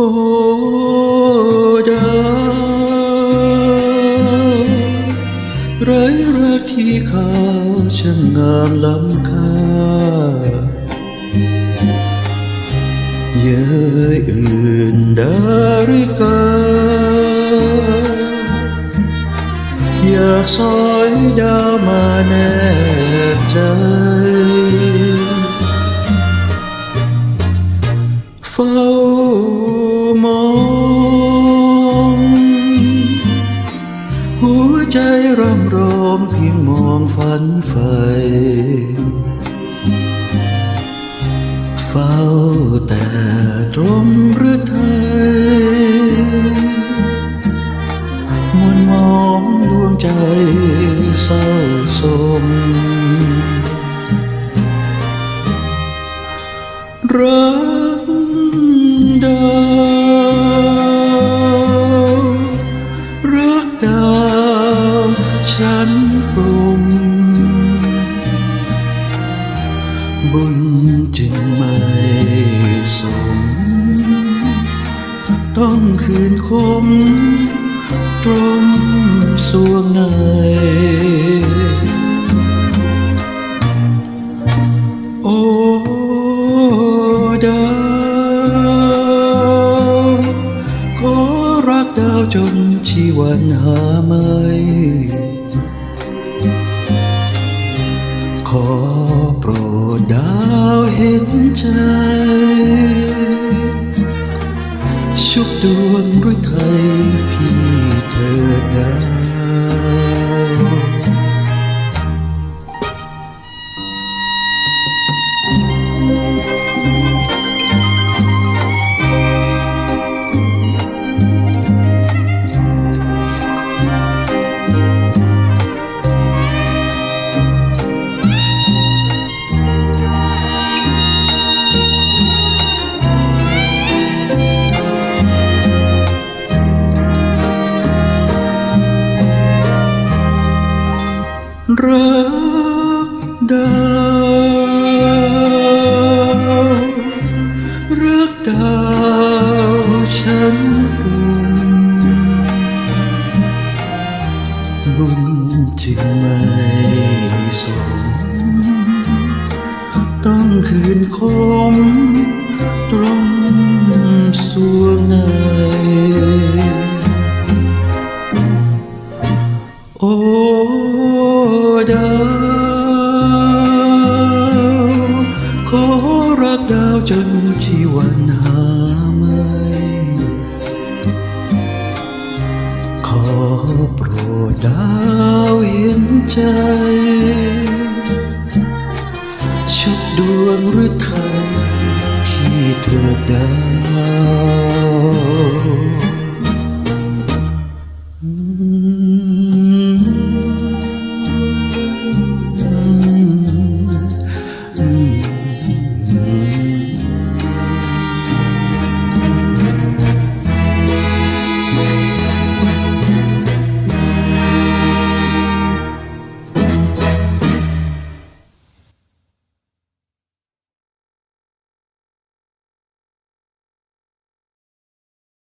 โอ้ดาวไรรักที่ขาวช่างงามล้ำค่าเย้ยอื่นดาริกา อยากสอยดาวมาแนบใจเฝ้า หัวใจรำร้องเพียงมองฝันใฝ่เฝ้าแต่ตรมหรือไทยมนมองดวงใจเศร้าสมรัก รุม บุญจึงไม่สม ต้องคืนคมตรงสวงในโอ้ดาวขอรักดาวจนชีวันหาไม่ ขอโปรดดาวเห็นใจ ชุบดวงรุ่ยไทย รักดาวรักดาวฉันรุมบุญจึงไม่สมต้องคืนคมตรงสวงในโอ้ ดาวขอรักดาวจนชีวันหาไม่ขอโปรดดาวเห็นใจชุบดวงหรือไทยที่เธอได้